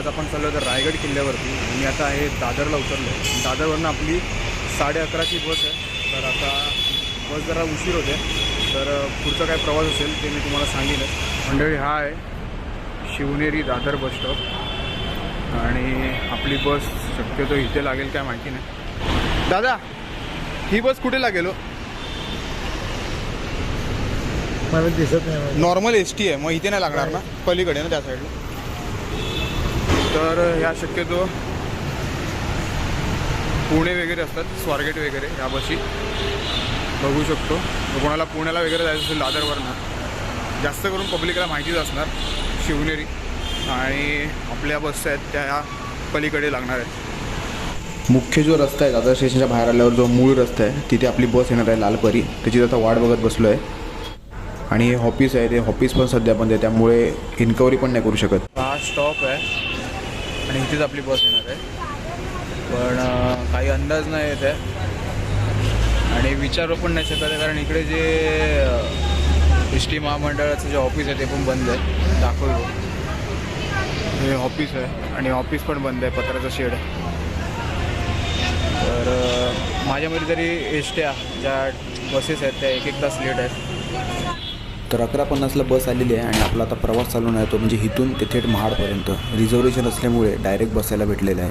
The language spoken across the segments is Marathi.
आज आपण चाललो तर रायगड किल्ल्यावरती. मी आता आहे दादरला उतरलो. आहे दादरवरनं आपली साडे अकराची बस आहे. तर आता बस जरा उशीर होते. तर पुढचा काय प्रवास असेल ते मी तुम्हाला सांगेनच मंडळी हा आहे शिवनेरी दादर बस स्टॉप आणि आपली बस शक्यतो इथे लागेल काय माहिती नाही. दादा ही बस कुठे लागेल हो? मला दिसत नाही. मला. नॉर्मल एस टी आहे. मग इथे नाही लागणार ना? पलीकडे ना त्या साईडला? तर ह्या शक्यतो पुणे वगैरे असतात स्वारगेट वगैरे ह्या बशी बघू शकतो. कोणाला पुण्याला वगैरे जायचं असेल दादरवरनं जास्त करून पब्लिकला माहितीच असणार शिवनेरी. आणि आपल्या बस आहेत त्या ह्या पलीकडे लागणार आहेत. मुख्य जो रस्ता आहे दादर स्टेशनच्या बाहेर आल्यावर जो मूळ रस्ता आहे तिथे आपली बस येणार आहे लालपरी. त्याची आता वाट बघत बसलो आहे. आणि हे ऑफिस आहे ते ऑफिस पण सध्या बंद आहे त्यामुळे इन्क्वायरी पण नाही करू शकत. हा स्टॉप आहे. आणि इथेच आपली बस येणार आहे. पण काही अंदाज नाही येत आहे आणि विचारू पण नाही शकत आहे कारण इकडे जे एस टी महामंडळाचं जे ऑफिस आहे ते पण बंद आहे. दाखवतो. हे ऑफिस आहे आणि ऑफिस पण बंद आहे पत्राचं शेड तर माझ्यामध्ये माझ्या तरी एस ज्या बसेस आहेत त्या एक एक तास लेट आहेत. तर अकरा पन्नासला बस आलेली आहे आणि आपला आता प्रवास चालू नाही तो म्हणजे इथून ते थेट महाडपर्यंत. रिझर्वेशन असल्यामुळे डायरेक्ट बसायला भेटलेलं आहे.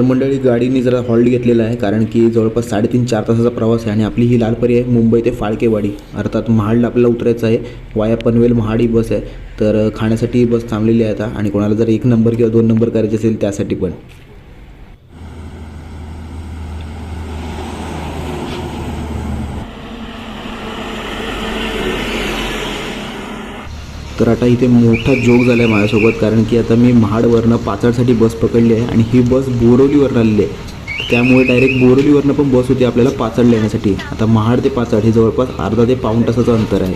तर मंडळी गाडीने जरा हॉल्ट घेतलेला आहे कारण की जवळपास साडेतीन चार तासाचा प्रवास आहे आणि आपली ही लालपरी आहे मुंबई ते फाळकेवाडी. अर्थात महाडला आपल्याला उतरायचं आहे वाया पनवेल महाड ही बस आहे. तर खाण्यासाठी बस थांबलेली आहे आता आणि कोणाला जर एक नंबर किंवा दोन नंबर करायचे असेल त्यासाठी पण. तर आता इथे मोठा जोक झाला आहे माझ्यासोबत कारण की आता मी महाडवरनं पाचडसाठी बस पकडली आहे आणि ही बस बोरवलीवरनं आलेली आहे. त्यामुळे डायरेक्ट बोरवलीवरनं पण बस होती आपल्याला पाचडला येण्यासाठी आता महाड ते पाचड हे जवळपास अर्धा ते पाऊण तासाचं अंतर आहे.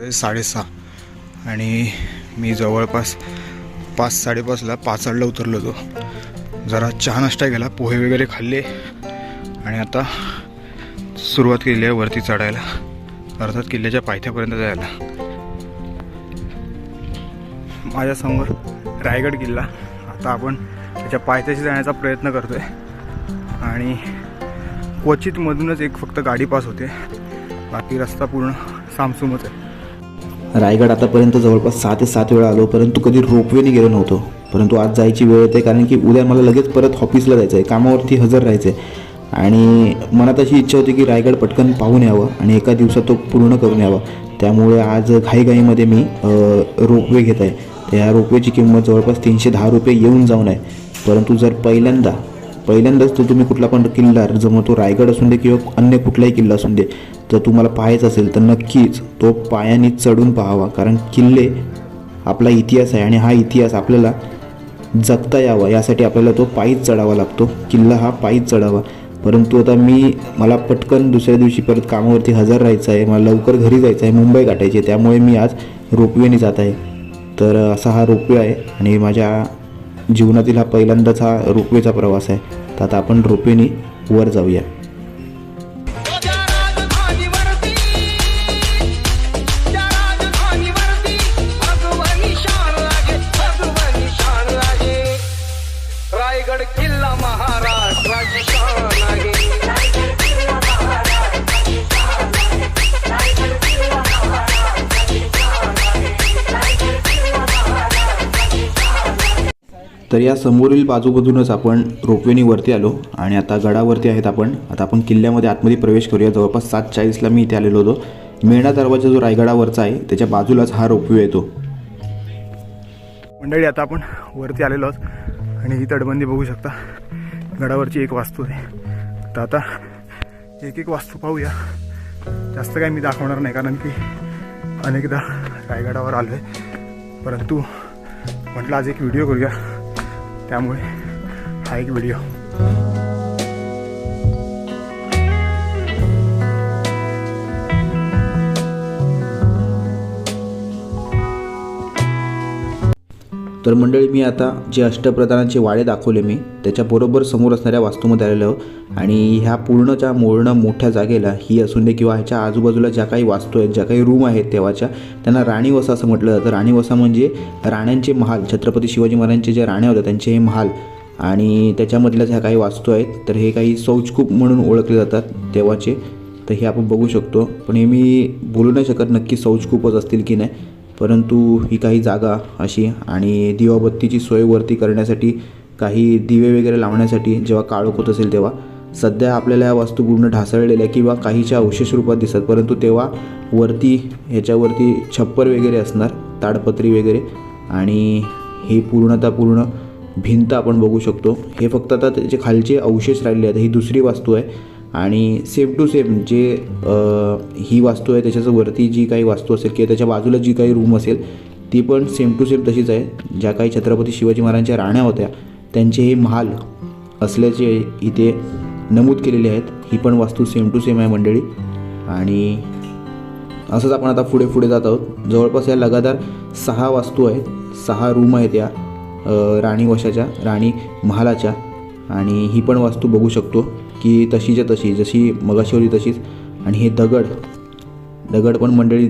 आहे साडेसहा. आणि मी जवळपास पाच साडेपाचला पाचडला उतरलो होतो. जरा चहा नाश्ता केला पोहे वगैरे खाल्ले आणि आता सुरुवात केली आहे वरती चढायला. अर्थात किल्ल्याच्या पायथ्यापर्यंत जायला. माझ्यासमोर रायगड किल्ला. आता आपण त्याच्या पायथ्याशी जाण्याचा प्रयत्न करतोय. आणि क्वचितमधूनच एक फक्त गाडी पास होते. बाकी रस्ता पूर्ण सामसूमच आहे. रायगड आतापर्यंत जवळपास सहा ते सात वेळा आलो परंतु कधी रोपवेने गेलो नव्हतो. परंतु आज जायची वेळ येते कारण की उद्या मला लगेच परत ऑफिसला जायचं आहे कामावरती हजर राहायचं आहे आणि मनात अशी इच्छा होती की रायगड पटकन पाहून यावं आणि एका दिवसात तो पूर्ण करून यावा. त्यामुळे आज घाईघाईमध्ये मी रोपवे घेत आहे. तर ह्या रोपवेची किंमत जवळपास तीनशे दहा रुपये येऊन जाऊन आहे. परंतु जर पहिल्यांदा पहिल्यांदाच तो तुम्ही कुठला पण किल्ला मग तो रायगड असून दे किंवा अन्य कुठलाही किल्ला असून दे जर तुम्हाला पाहायचा असेल तर नक्कीच तो पायाने चढून पाहावा. कारण किल्ले आपला इतिहास आहे आणि हा इतिहास आपल्याला जगता यावा. यासाठी आपल्याला तो पायीच चढावा लागतो. किल्ला हा पायीच चढावा. परंतु आता मी मला पटकन दुसऱ्या दिवशी परत कामावरती हजर राहायचं आहे मला लवकर घरी जायचं आहे मुंबई गाठायची आहे त्यामुळे मी आज रोपवेने जात आहे. तर असा हा रोपवे आहे आणि माझ्या जीवनातील हा पहिल्यांदाच हा रोपवेचा प्रवास आहे. तर आता आपण रोपवेने वर जाऊया. तर या समोरील बाजूमधूनच आपण रोपवेनी वरती आलो आणि आता गडावरती आहेत आपण. आता आपण किल्ल्यामध्ये आतमध्ये प्रवेश करूया. जवळपास सात चाळीसला मी इथे आलेलो होतो. मेणा दरवाजा जो रायगडावरचा आहे त्याच्या बाजूलाच हा रोपवे येतो. मंडळी आता आपण वरती आलेलो आहोत आणि ही तटबंदी बघू शकता. गडावरची एक वास्तू आहे. तर आता एक एक वास्तू पाहूया. जास्त काही मी दाखवणार नाही कारण की अनेकदा रायगडावर आलो आहे परंतु म्हटलं आज एक व्हिडिओ करूया. त्यामुळे हा एक व्हिडिओ तर मंडळी मी आता जे अष्टप्रधानांचे वाडे दाखवले मी त्याच्याबरोबर समोर असणाऱ्या वास्तूमध्ये आलेलो आणि ह्या पूर्णच्या मोडणं मोठ्या जागेला ही असून दे किंवा ह्याच्या आजूबाजूला ज्या काही वास्तू आहेत ज्या काही रूम आहेत तेव्हाच्या त्यांना राणीवसा असं म्हटलं जातं. राणीवसा म्हणजे राण्यांचे महाल. छत्रपती शिवाजी महाराजांचे जे राण्या होत्या त्यांचे हे महाल. आणि त्याच्यामधल्या ज्या काही वास्तू आहेत तर हे काही शौचकूप म्हणून ओळखले जातात तेव्हाचे. तर हे आपण बघू शकतो. पण हे मी बोलू नाही शकत नक्की शौचकूपच असतील की नाही. परंतु ही काही जागा अशी आणि दिवाबत्तीची सोय वरती करण्यासाठी काही दिवे वगैरे लावण्यासाठी जेव्हा काळोख होत असेल तेव्हा. सध्या आपल्याला या वास्तू पूर्ण ढासळलेल्या किंवा काहीच्या अवशेष रूपात दिसतात परंतु तेव्हा वरती ह्याच्यावरती छप्पर वगैरे असणार ताडपत्री वगैरे. आणि ही पूर्णतः पूर्ण भिंत आपण बघू शकतो. हे फक्त आता त्याचे खालचे अवशेष राहिले आहेत ही दुसरी वास्तू आहे. आणि सेम टू सेम जे ही वास्तू आहे त्याच्याच वरती जी काही वास्तू असेल किंवा त्याच्या बाजूला जी काही रूम असेल ती पण सेम टू सेम तशीच आहे. ज्या काही छत्रपती शिवाजी महाराजांच्या राण्या होत्या त्यांचे हे महाल असल्याचे इथे नमूद केलेले आहेत. ही पण वास्तू सेम टू सेम आहे मंडळी. आणि असंच आपण आता पुढे पुढे जात आहोत. जवळपास या लगातार सहा वास्तू आहेत सहा रूम आहेत या राणी वशाच्या राणी महालाच्या. आणि ही पण वास्तू बघू शकतो. की तशीच्या तशी जशी मगाशी होती तशीच. आणि हे दगड दगड पण मंडळी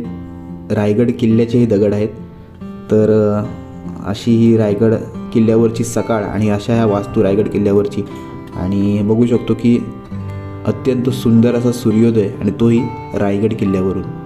रायगड किल्ल्याचे हे दगड आहेत. तर अशी ही रायगड किल्ल्यावरची सकाळ आणि अशा ह्या वास्तू रायगड किल्ल्यावरची. आणि बघू शकतो की अत्यंत सुंदर असा सूर्योदय आणि तोही रायगड किल्ल्यावरून.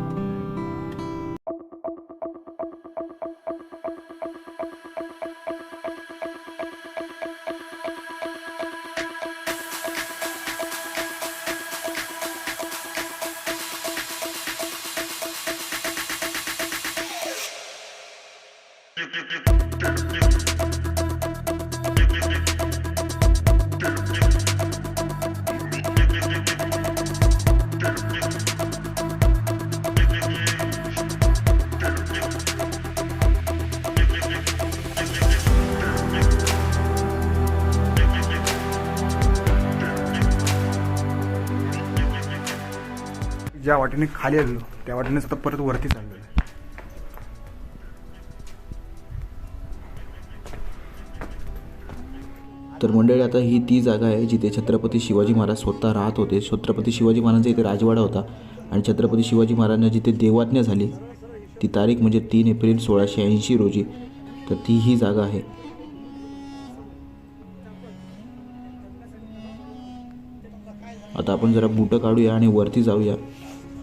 ज्या वाटेने खाली आलो त्या वाटेनेच आता परत वरती चाललेलो आहे तर मंडळी आता ही ती जागा आहे जिथे छत्रपती शिवाजी महाराज स्वतः राहत होते. छत्रपती शिवाजी महाराजांचा इथे राजवाडा होता आणि छत्रपती शिवाजी महाराजांना जिथे देवाज्ञा झाली ती तारीख म्हणजे तीन एप्रिल सोळाशे ऐंशी रोजी. तर ती ही जागा आहे. आता आपण जरा बुटं काढूया आणि वरती जाऊया.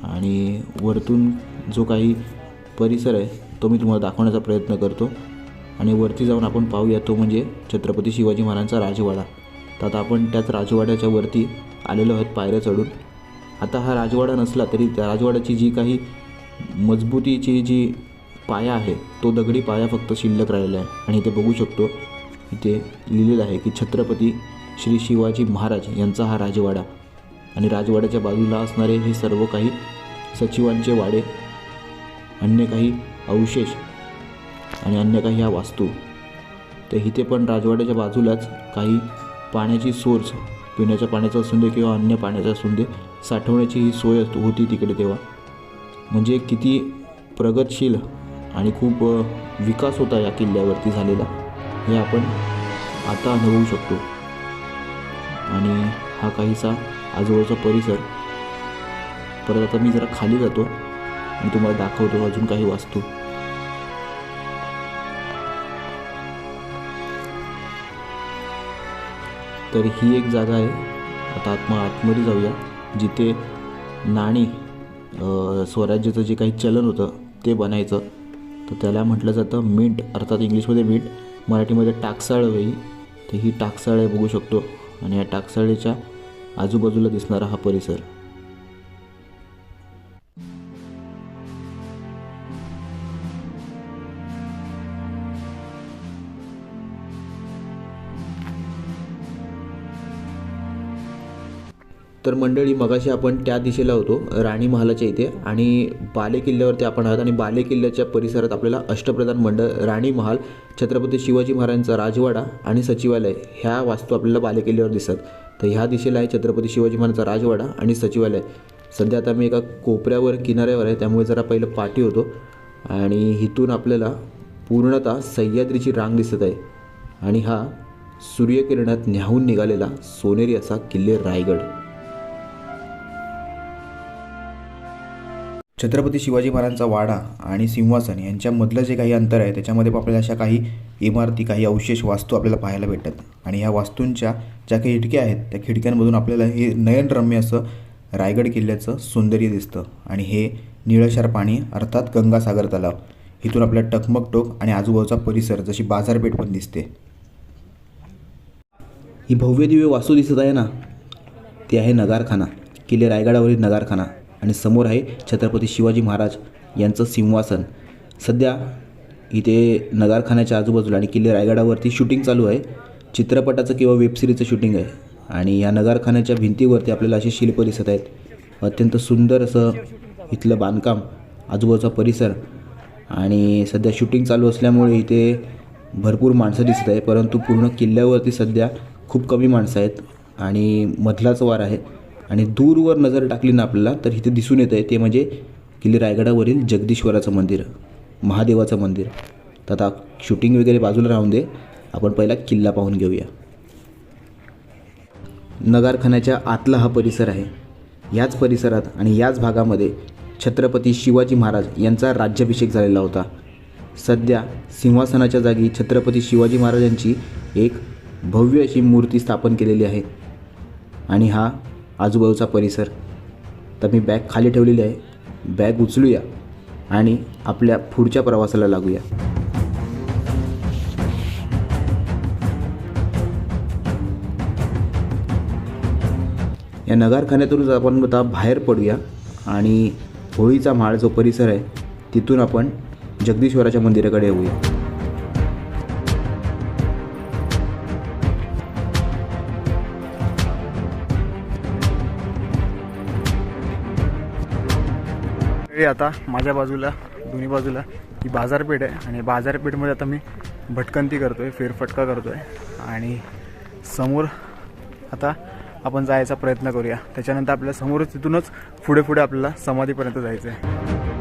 आणि वरतून जो काही परिसर आहे तो मी तुम्हाला दाखवण्याचा प्रयत्न करतो. आणि वरती जाऊन आपण पाहूया तो म्हणजे छत्रपती शिवाजी महाराजांचा राजवाडा. तर आता आपण त्याच राजवाड्याच्या वरती आलेलो आहोत पायऱ्या चढून. आता हा राजवाडा नसला तरी त्या राजवाड्याची जी काही मजबूतीची जी पाया आहे तो दगडी पाया फक्त शिल्लक राहिलेला आहे. आणि इथे बघू शकतो इथे लिहिलेलं आहे की छत्रपती श्री शिवाजी महाराज यांचा हा राजवाडा. आणि राजवाड्याच्या बाजूला असणारे हे सर्व काही सचिवांचे वाडे अन्य काही अवशेष आणि अन्य काही ह्या वास्तू. तर इथे पण राजवाड्याच्या बाजूलाच काही पाण्याची सोर्स पिण्याच्या पाण्याचा असून दे किंवा अन्य पाण्याचा असून दे साठवण्याची ही सोय असतो होती तिकडे तेव्हा. म्हणजे किती प्रगतशील आणि खूप विकास होता या किल्ल्यावरती झालेला हे आपण आता अनुभवू शकतो. आणि हा काहीसा आजूबाजूचा परिसर. परत आता मी जरा खाली जातो आणि तुम्हाला दाखवतो अजून काही वास्तू. तर ही एक जागा आहे. आता आत्मा आतमध्ये जाऊया. जिथे नाणी स्वराज्याचं जे काही चलन होतं ते बनायचं. तर त्याला म्हटलं जातं मिंट अर्थात इंग्लिशमध्ये मिंट. मराठीमध्ये टाकसाळ वेळी तर ही टाकसाळ बघू शकतो. आणि या टाकसाळीच्या आजूबाजूला दिसणारा हा परिसर. तर मंडळी मगाशी आपण त्या दिशेला होतो राणी महालाच्या इथे. आणि बाले किल्ल्यावरती आपण आहात आणि बाले किल्ल्याच्या परिसरात आपल्याला अष्टप्रधान मंडळ राणी महाल छत्रपती शिवाजी महाराजांचा राजवाडा आणि सचिवालय ह्या वास्तू आपल्याला बाले किल्ल्यावर दिसत तर ह्या दिशेला आहे छत्रपती शिवाजी महाराजांचा राजवाडा आणि सचिवालय. सध्या आता मी एका कोपऱ्यावर किनाऱ्यावर आहे त्यामुळे जरा पहिलं पाठी होतो. आणि इथून आपल्याला पूर्णतः सह्याद्रीची रांग दिसत आहे. आणि हा सूर्यकिरणात न्याहून निघालेला सोनेरी असा किल्ले रायगड. छत्रपती शिवाजी महाराजांचा वाडा आणि सिंहासन यांच्यामधलं जे काही अंतर आहे त्याच्यामध्ये आपल्याला अशा काही इमारती काही अवशेष वास्तू आपल्याला पाहायला भेटतात. आणि ह्या वास्तूंच्या ज्या काही खिडक्या आहेत त्या खिडक्यांमधून आपल्याला हे नयनरम्य असं रायगड किल्ल्याचं सौंदर्य दिसतं. आणि हे निळशार पाणी अर्थात गंगासागर तलाव इथून आपल्या टकमकटोक आणि आजूबाजूचा परिसर जशी बाजारपेठ पण दिसते. ही भव्य दिव्य वास्तू दिसत आहे ना? ती आहे नगारखाना किल्ले रायगडावरील नगारखाना. आणि समोर आहे छत्रपती शिवाजी महाराज यांचं सिंहासन. सध्या इथे नगारखान्याच्या आजूबाजूला आणि किल्ले रायगडावरती शूटिंग चालू आहे. चित्रपटाचं किंवा वेबसिरीजचं शूटिंग आहे. आणि या नगारखान्याच्या भिंतीवरती आपल्याला असे शिल्प दिसत आहेत. अत्यंत सुंदर असं इथलं बांधकाम आजूबाजूचा परिसर आणि सध्या शूटिंग चालू असल्यामुळे इथे भरपूर माणसं दिसत आहे परंतु पूर्ण किल्ल्यावरती सध्या खूप कमी माणसं आहेत आणि मधलाच वार आहे. आणि दूरवर नजर टाकली ना आपल्याला तर इथे दिसून येतं आहे ते म्हणजे किल्ले रायगडावरील जगदीश्वराचं मंदिर महादेवाचं मंदिर. तर आता शूटिंग वगैरे बाजूला राहून दे. आपण पहिला किल्ला पाहून घेऊया. नगारखान्याच्या आतला हा परिसर आहे. याच परिसरात आणि याच भागामध्ये छत्रपती शिवाजी महाराज यांचा राज्याभिषेक झालेला होता. सध्या सिंहासनाच्या जागी छत्रपती शिवाजी महाराजांची एक भव्य अशी मूर्ती स्थापन केलेली आहे. आणि हा आजूबाजूचा परिसर. तर मी बॅग खाली ठेवलेली आहे. बॅग उचलूया आणि आपल्या पुढच्या प्रवासाला लागूया. या नगारखान्यातूनच आपण आता बाहेर पडूया आणि होळीचा माळ जो परिसर आहे तिथून आपण जगदीश्वराच्या मंदिराकडे येऊया. आता माझ्या बाजूला दोन्ही बाजूला ही बाजारपेठ आहे आणि बाजारपेठमध्ये आता मी भटकंती करतो आहे फेरफटका करतो आहे आणि समोर आता आपण जायचा प्रयत्न करूया. त्याच्यानंतर आपल्या समोरच तिथूनच पुढे पुढे आपल्याला समाधीपर्यंत जायचं आहे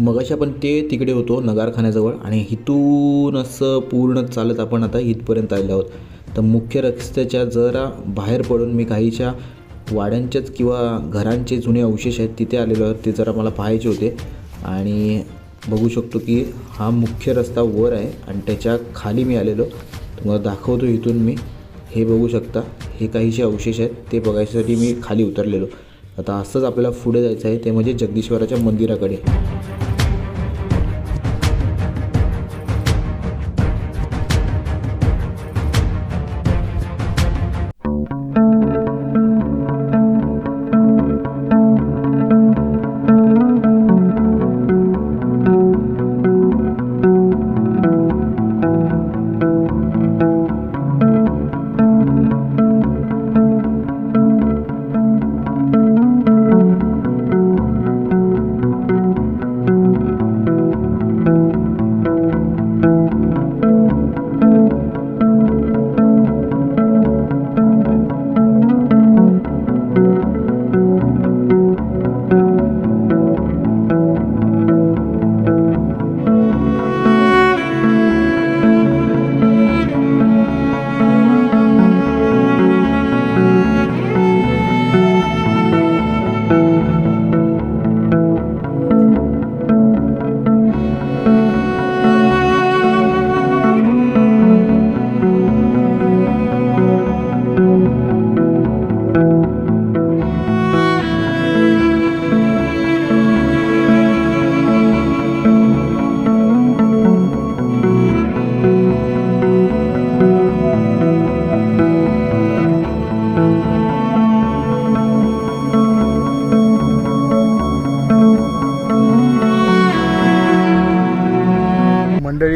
मगाशी आपण ते तिकडे होतो नगारखान्याजवळ आणि इथून असं पूर्ण चालत आपण आता इथपर्यंत आलेलो आहोत. तर मुख्य रस्त्याच्या जरा बाहेर पडून मी काहीच्या वाड्यांच्याच किंवा घरांचे जुने अवशेष आहेत तिथे आलेलो आहोत ते जरा मला पाहायचे होते. आणि बघू शकतो की हा मुख्य रस्ता वर आहे आणि त्याच्याखाली मी आलेलो. तुम्हाला दाखवतो इथून मी. हे बघू शकता हे काहीसे अवशेष आहेत ते बघायसाठी मी खाली उतरलेलो. आता असंच आपल्याला पुढे जायचं आहे ते म्हणजे जगदीश्वराच्या मंदिराकडे.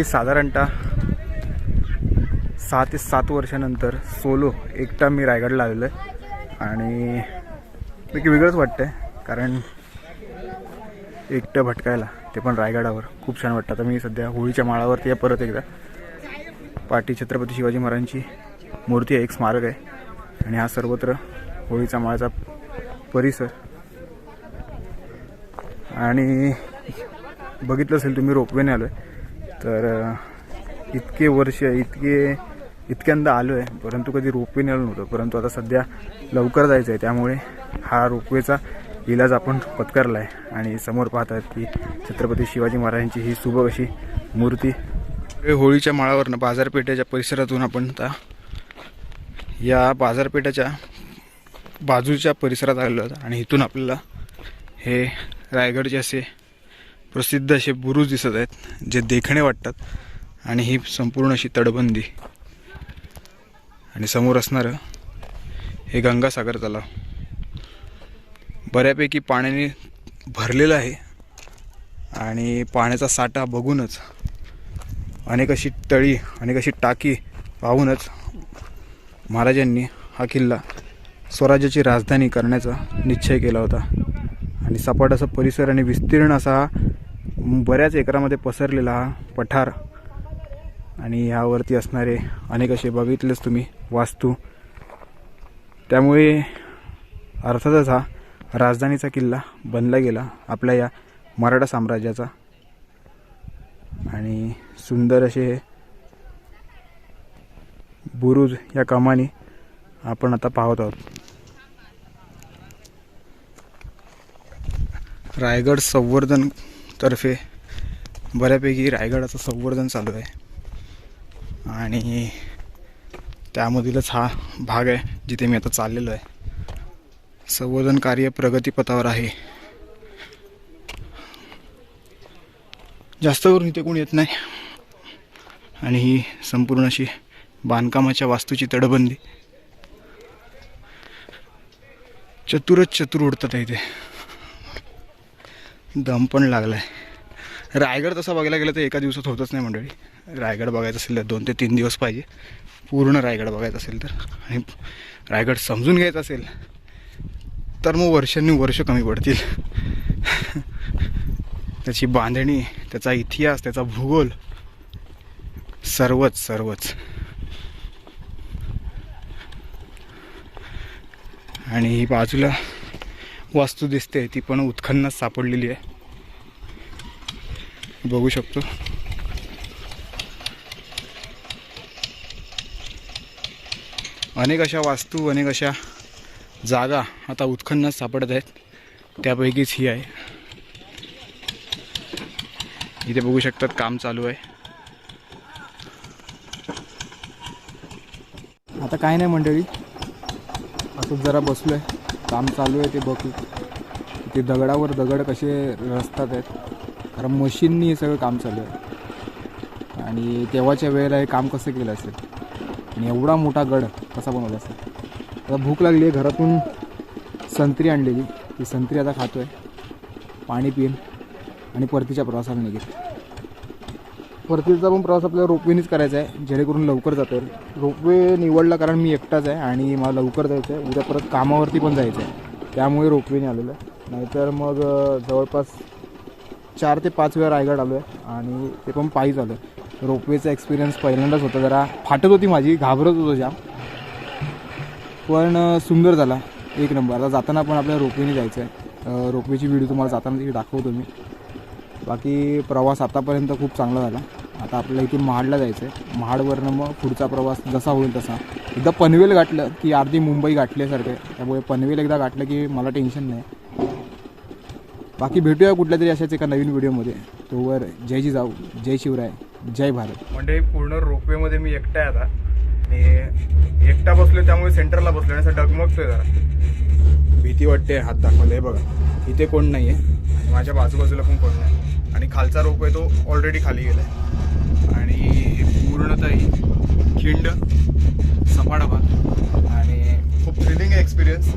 साधारणतः सहा ते सात वर्षानंतर सोलो एकटा मी रायगडला आलेलो आहे. आणि पैकी वेगळंच वाटतं आहे कारण एकटं भटकायला ते पण रायगडावर खूप छान वाटतं. आता मी सध्या होळीच्या माळावरती या परत एकदा. पाठी छत्रपती शिवाजी महाराजांची मूर्ती आहे एक स्मारक आहे. आणि हा सर्वत्र होळीचा माळाचा परिसर. आणि बघितलं असेल तुम्ही रोपवेने आलो आहे तर इतके वर्ष इतके इतक्यांदा आलो आहे परंतु कधी रोपवे नेलं नव्हतं. परंतु आता सध्या लवकर जायचं आहे त्यामुळे हा रोपवेचा इलाज आपण पत्करला आहे आणि समोर पाहतात की छत्रपती शिवाजी महाराजांची ही सुबक अशी मूर्ती. हे होळीच्या माळावरनं बाजारपेठेच्या परिसरातून आपण आता या बाजारपेठेच्या बाजूच्या परिसरात आलेलो आहोत. आणि इथून आपल्याला हे रायगडचे असे प्रसिद्ध असे बुरुज दिसत आहेत जे देखणे वाटतात. आणि ही संपूर्ण अशी तटबंदी. आणि समोर असणारं हे गंगासागर तलाव. बऱ्यापैकी पाण्याने भरलेलं आहे. आणि पाण्याचा साठा बघूनच अनेक अशी तळी अनेक अशी टाकी पाहूनच महाराजांनी हा किल्ला स्वराज्याची राजधानी करण्याचा निश्चय केला होता. आणि सपाट असा परिसर आणि विस्तीर्ण असा बऱ्याच एकरामध्ये पसरलेला हा पठार आणि ह्यावरती असणारे अनेक असे बघितलेच तुम्ही वास्तू. त्यामुळे अर्थातच हा राजधानीचा किल्ला बनला गेला आपल्या या मराठा साम्राज्याचा. आणि सुंदर असे बुरुज या कमानी आपण आता पाहत आहोत. रायगड संवर्धन तर्फे बऱ्यापैकी रायगडाचं संवर्धन चालू आहे. आणि त्यामधीलच हा भाग आहे जिथे मी आता चाललेलो आहे. संवर्धन कार्य प्रगतीपथावर आहे. जास्त करून इथे कोणी येत नाही. आणि ही संपूर्ण अशी बांधकामाच्या वास्तूची तडबंदी चतुरच चतुर उडतात आहे इथे. दम पण लागलाय. रायगड तसा बघायला गेलं तर एका दिवसात होतच नाही मंडळी. रायगड बघायचं असेल तर दोन ते तीन दिवस पाहिजे. पूर्ण रायगड बघायचं असेल तर. आणि रायगड समजून घ्यायचं असेल तर मग वर्षांनी वर्ष कमी पडतील. त्याची बांधणी त्याचा इतिहास त्याचा भूगोल सर्वच सर्वच. आणि ही बाजूला वास्तू दिसते ती पण उत्खन्नात सापडलेली आहे. बघू शकतो. अनेक अशा वास्तू अनेक अशा जागा आता उत्खननात सापडत आहेत. त्यापैकीच ही आहे. इथे बघू शकतात काम चालू आहे. आता काय नाही मंडळी. असंच जरा बसलो आहे काम चालू आहे ते बघू. ते दगडावर दगड कसे रचतात आहेत. कारण मशीननी हे सगळं काम चालू आहे. आणि तेव्हाच्या वेळेला हे काम कसं केलं असेल? आणि एवढा मोठा गड कसा बनवला असेल? आता भूक लागली आहे घरातून संत्री आणलेली. ती संत्री आता खातो आहे पाणी पिईन आणि परतीच्या प्रवासाला निघेल. परतीचा पण प्रवास आपल्याला रोपवेनेच करायचा आहे जेणेकरून लवकर जाता येईल. रोपवे निवडला कारण मी एकटाच आहे आणि मला लवकर जायचं आहे. उद्या परत कामावरती पण जायचं आहे. त्यामुळे रोपवेने आलेलं आहे. नाहीतर मग जवळपास चार ते पाच वेळा रायगड आलो आहे आणि ते पण पायीच आलो आहे रोपवेचा एक्सपिरियन्स पहिल्यांदाच होता. जरा फाटत होती माझी घाबरत होतो जाम. पण सुंदर झाला. एक नंबर. आता जाताना पण आपल्याला रोपवेने जायचं आहे रोपवेची व्हिडिओ तुम्हाला जाताना तिथे दाखवतो मी. बाकी प्रवास आतापर्यंत खूप चांगला झाला. आता आपल्याला इथून महाडला जायचं आहे महाडवरनं मग पुढचा प्रवास जसा होईल तसा. एकदा पनवेल गाठलं की अर्धी मुंबई गाठल्यासारखं आहे. त्यामुळे पनवेल एकदा गाठलं की मला टेन्शन नाही. बाकी भेटूया कुठल्या तरी अशाच एका नवीन व्हिडिओमध्ये. तोवर जय जिजाऊ जय शिवराय जय भारत. म्हणजे पूर्ण रोपवेमध्ये मी एकटा आहे आता. आणि एकटा बसलोय त्यामुळे सेंटरला बसलोय. आणि असं डगमगतोय जरा. भीती वाटते हात दाखवले बघा इथे कोण नाही आहे आणि माझ्या बाजूबाजूला पण कोण नाही. आणि खालचा रोप आहे तो ऑलरेडी खाली गेला आहे आणि पूर्णतही खिंड सपाडा आणि खूप थ्रिलिंग एक्सपिरियन्स